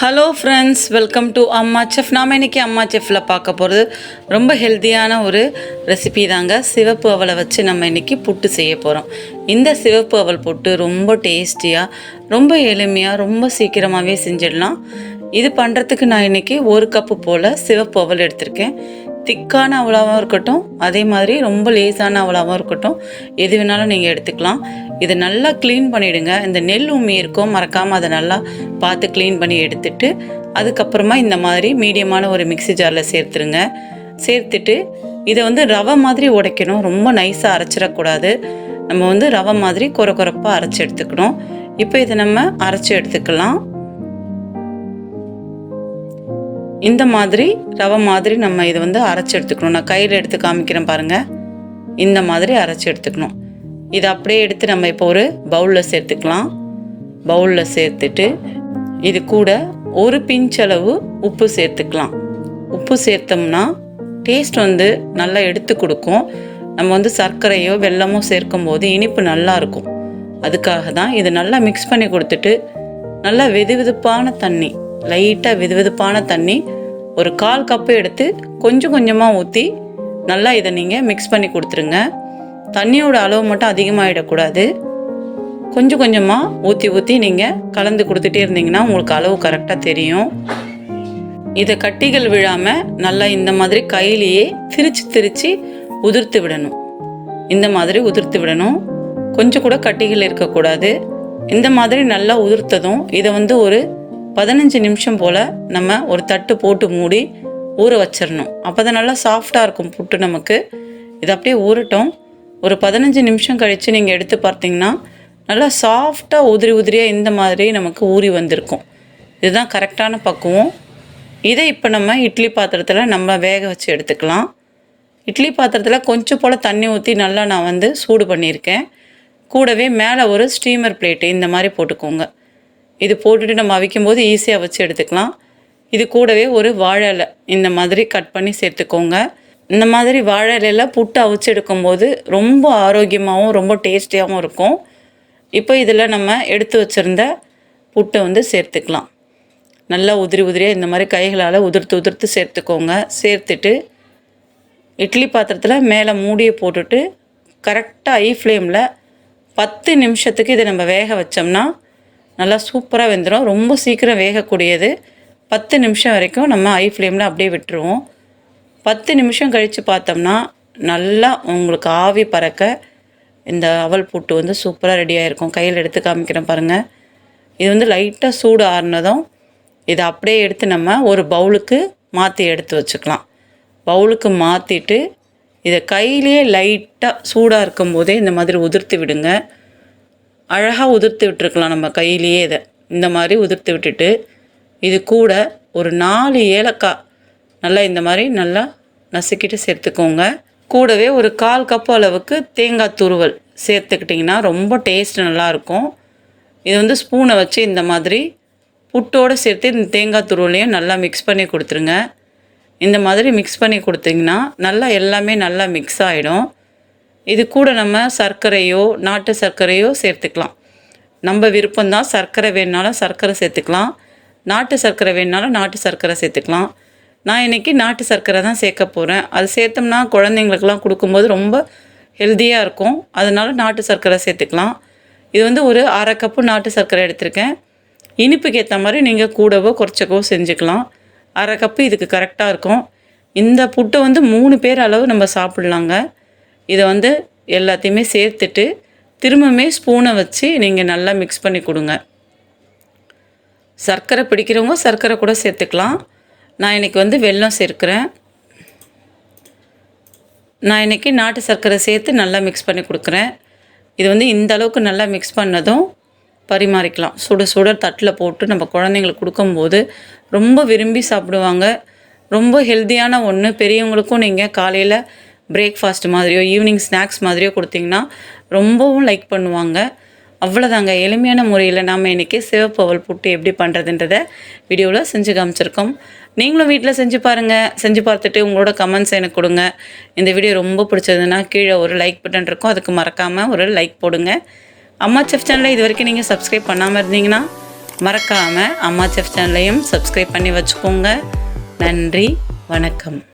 Hello friends welcome to Amma chef நாம் இன்றைக்கி அம்மா செஃப்பில் பார்க்க போகிறது ரொம்ப ஹெல்த்தியான ஒரு ரெசிபி தாங்க. சிவப்பு அவலை வச்சு நம்ம இன்றைக்கி புட்டு செய்ய போகிறோம் இந்த சிவப்பு அவல் புட்டு ரொம்ப டேஸ்டியாக ரொம்ப எளிமையாக ரொம்ப சீக்கிரமாகவே செஞ்சிடலாம். இது பண்ணுறதுக்கு நான் இன்னைக்கு ஒரு கப்பு போல் சிவப்பு அவல் எடுத்திருக்கேன். திக்கான அவலாவும் இருக்கட்டும் அதே மாதிரி ரொம்ப லேசான அவலாவும் இருக்கட்டும் எது வேணாலும் நீங்கள் எடுத்துக்கலாம். இதை நல்லா க்ளீன் பண்ணிவிடுங்க இந்த நெல் உமி இருக்கும் மறக்காமல் அதை நல்லா பார்த்து க்ளீன் பண்ணி எடுத்துட்டு அதுக்கப்புறமா இந்த மாதிரி மீடியமான ஒரு மிக்ஸி ஜாரில் சேர்த்துருங்க. சேர்த்துட்டு இதை வந்து ரவை மாதிரி உடைக்கணும். ரொம்ப நைஸாக அரைச்சிடக்கூடாது. நம்ம வந்து ரவை மாதிரி குறை குறைப்பாக அரைச்சி எடுத்துக்கணும். இப்போ இதை நம்ம அரைச்சி எடுத்துக்கலாம். இந்த மாதிரி ரவை மாதிரி நம்ம இதை வந்து அரைச்சி எடுத்துக்கணும். நான் கையில் எடுத்து காமிக்கிறேன் பாருங்கள் இந்த மாதிரி அரைச்சி எடுத்துக்கணும். இதை அப்படியே எடுத்து நம்ம இப்போ ஒரு பவுலில் சேர்த்துக்கலாம். பவுலில் சேர்த்துட்டு இது கூட ஒரு பிஞ்சளவு உப்பு சேர்த்துக்கலாம். உப்பு சேர்த்தோம்னா டேஸ்ட் வந்து நல்லா எடுத்து கொடுக்கும். நம்ம வந்து சர்க்கரையோ வெல்லமோ சேர்க்கும் போது இனிப்பு நல்லா இருக்கும். அதுக்காக தான் இதை நல்லா மிக்ஸ் பண்ணி கொடுத்துட்டு நல்லா வெது வெதுப்பான தண்ணி லைட்டாக வெதுவெதுப்பான தண்ணி ஒரு கால் கப்பு எடுத்து கொஞ்சம் கொஞ்சமாக ஊற்றி நல்லா இதை நீங்கள் மிக்ஸ் பண்ணி கொடுத்துருங்க. தண்ணியோட அளவு மட்டும் அதிகமாகிடக்கூடாது கொஞ்சம் கொஞ்சமாக ஊற்றி ஊற்றி நீங்கள் கலந்து கொடுத்துட்டே இருந்தீங்கன்னா உங்களுக்கு அளவு கரெக்டாக தெரியும். இதை கட்டிகள் விழாமல் நல்லா இந்த மாதிரி கையிலேயே திரிச்சு திரிச்சு உதிர்த்து விடணும். இந்த மாதிரி உதிர்த்து விடணும். கொஞ்சம் கூட கட்டிகள் இருக்கக்கூடாது. இந்த மாதிரி நல்லா உதிர்த்ததும் இதை வந்து ஒரு பதினஞ்சு நிமிஷம் போல் நம்ம ஒரு தட்டு போட்டு மூடி ஊற வச்சிடணும். அப்போ தான் நல்லா சாஃப்டாக இருக்கும் புட்டு நமக்கு. இது அப்படியே ஊறட்டும். ஒரு பதினஞ்சு நிமிஷம் கழித்து நீங்கள் எடுத்து பார்த்தீங்கன்னா நல்லா சாஃப்டாக உதிரி உதிரியாக இந்த மாதிரி நமக்கு ஊறி வந்திருக்கும். இதுதான் கரெக்டான பக்குவம். இதை இப்போ நம்ம இட்லி பாத்திரத்தில் நம்ம வேக வச்சு எடுத்துக்கலாம். இட்லி பாத்திரத்தில் கொஞ்சம் போல் தண்ணி ஊற்றி நல்லா நான் வந்து சூடு பண்ணியிருக்கேன். கூடவே மேலே ஒரு ஸ்டீமர் பிளேட்டு இந்த மாதிரி போட்டுக்கோங்க. இது போட்டுட்டு நம்ம அவிக்கும் போது ஈஸியாக வச்சு எடுத்துக்கலாம். இது கூடவே ஒரு வாழை இந்த மாதிரி கட் பண்ணி சேர்த்துக்கோங்க. இந்த மாதிரி வாழை இலையில புட்டு அவிச்சு எடுக்கும்போது ரொம்ப ஆரோக்கியமாகவும் ரொம்ப டேஸ்டியாகவும் இருக்கும். இப்போ இதில் நம்ம எடுத்து வச்சுருந்த புட்டை வந்து சேர்த்துக்கலாம். நல்லா உதிரி உதிரியாக இந்த மாதிரி கைகளால் உதிர்த்து உதிர்த்து சேர்த்துக்கோங்க. சேர்த்துட்டு இட்லி பாத்திரத்தில் மேலே மூடியை போட்டுட்டு கரெக்டாக ஐ ஃப்ளேமில் பத்து நிமிஷத்துக்கு இதை நம்ம வேக வச்சோம்னா நல்லா சூப்பராக வெந்துடும் ரொம்ப சீக்கிரம் வேகக்கூடியது. பத்து நிமிஷம் வரைக்கும் நம்ம ஐ ஃப்ளேமில் அப்படியே விட்டுருவோம். பத்து நிமிஷம் கழித்து பார்த்தோம்னா நல்லா உங்களுக்கு ஆவி பறக்க இந்த அவல் பூட்டு வந்து சூப்பராக ரெடியாக இருக்கும் கையில் எடுத்து காமிக்கிறேன் பாருங்கள் இது வந்து லைட்டாக சூடு ஆறுனதும் இதை அப்படியே எடுத்து நம்ம ஒரு பவுலுக்கு மாற்றி எடுத்து வச்சுக்கலாம். பவுலுக்கு மாற்றிட்டு இதை கையிலேயே லைட்டாக சூடாக இருக்கும்போதே இந்த மாதிரி உதிர்த்து விடுங்க. அழகாக உதிர்த்து விட்டுருக்கலாம் நம்ம கையிலேயே இதை. இந்த மாதிரி உதிர்த்து விட்டுட்டு இது கூட ஒரு நாலு ஏலக்காய் நல்லா இந்த மாதிரி நல்லா நசுக்கிட்டு சேர்த்துக்கோங்க. கூடவே ஒரு கால் கப் அளவுக்கு தேங்காய் துருவல் சேர்த்துக்கிட்டிங்கன்னா ரொம்ப டேஸ்ட் நல்லாயிருக்கும். இது வந்து ஸ்பூனை வச்சு இந்த மாதிரி புட்டோடு சேர்த்து இந்த தேங்காய் துருவலையும் நல்லா மிக்ஸ் பண்ணி கொடுத்துருங்க. இந்த மாதிரி மிக்ஸ் பண்ணி கொடுத்தீங்கன்னா நல்லா எல்லாமே நல்லா மிக்ஸ் ஆகிடும் இது கூட நம்ம சர்க்கரையோ நாட்டு சர்க்கரையோ சேர்த்துக்கலாம். நம்ம விருப்பம்தான் சர்க்கரை வேணுனாலும் சர்க்கரை சேர்த்துக்கலாம். நாட்டு சர்க்கரை வேணுனாலும் நாட்டு சர்க்கரை சேர்த்துக்கலாம். நான் இன்றைக்கி நாட்டு சர்க்கரை தான் சேர்க்க போகிறேன் அது சேர்த்தோம்னா குழந்தைங்களுக்கெல்லாம் கொடுக்கும்போது ரொம்ப ஹெல்த்தியாக இருக்கும். அதனால் நாட்டு சர்க்கரை சேர்த்துக்கலாம். இது வந்து ஒரு அரை கப்பு நாட்டு சர்க்கரை எடுத்திருக்கேன். இனிப்புக்கு ஏற்ற மாதிரி நீங்கள் கூடவோ குறைச்சக்கோ செஞ்சுக்கலாம். அரை கப்பு இதுக்கு கரெக்டாக இருக்கும். இந்த புட்டை வந்து மூணு பேர் அளவு நம்ம சாப்பிட்லாங்க. இதை வந்து எல்லாத்தையுமே சேர்த்துட்டு திரும்பவுமே ஸ்பூனை வச்சு நீங்கள் நல்லா மிக்ஸ் பண்ணி கொடுங்க. சர்க்கரை பிடிக்கிறவங்க சர்க்கரை கூட சேர்த்துக்கலாம். நான் இன்றைக்கி வந்து வெல்லம் சேர்க்குறேன். நான் இன்றைக்கி நாட்டு சர்க்கரை சேர்த்து நல்லா மிக்ஸ் பண்ணி கொடுக்குறேன். இது வந்து இந்த அளவுக்கு நல்லா மிக்ஸ் பண்ணதும் பரிமாறிக்கலாம். சுட சுட தட்டில் போட்டு நம்ம குழந்தைங்களுக்கு கொடுக்கும்போது ரொம்ப விரும்பி சாப்பிடுவாங்க. ரொம்ப ஹெல்த்தியான ஒன்று பெரியவங்களுக்கும் நீங்கள் காலையில் பிரேக்ஃபாஸ்ட் மாதிரியோ ஈவினிங் ஸ்நாக்ஸ் மாதிரியோ கொடுத்தீங்கன்னா ரொம்பவும் லைக் பண்ணுவாங்க. அவ்வளோதாங்க எளிமையான முறையில் நாம் இன்றைக்கி சிவப்பு அவல் புட்டு எப்படி பண்ணுறதுன்றத வீடியோவில் செஞ்சு காமிச்சிருக்கோம். நீங்களும் வீட்டில் செஞ்சு பாருங்கள் செஞ்சு பார்த்துட்டு உங்களோட கமெண்ட்ஸ் எனக்கு கொடுங்க. இந்த வீடியோ ரொம்ப பிடிச்சதுன்னா கீழே ஒரு லைக் பட்டன் இருக்கும். அதுக்கு மறக்காமல் ஒரு லைக் போடுங்க. அம்மா செஃப் சேனலை இது வரைக்கும் நீங்கள் சப்ஸ்கிரைப் பண்ணாமல் இருந்தீங்கன்னா மறக்காமல் அம்மா செஃப் சேனலையும் சப்ஸ்கிரைப் பண்ணி வச்சுக்கோங்க. நன்றி. வணக்கம்.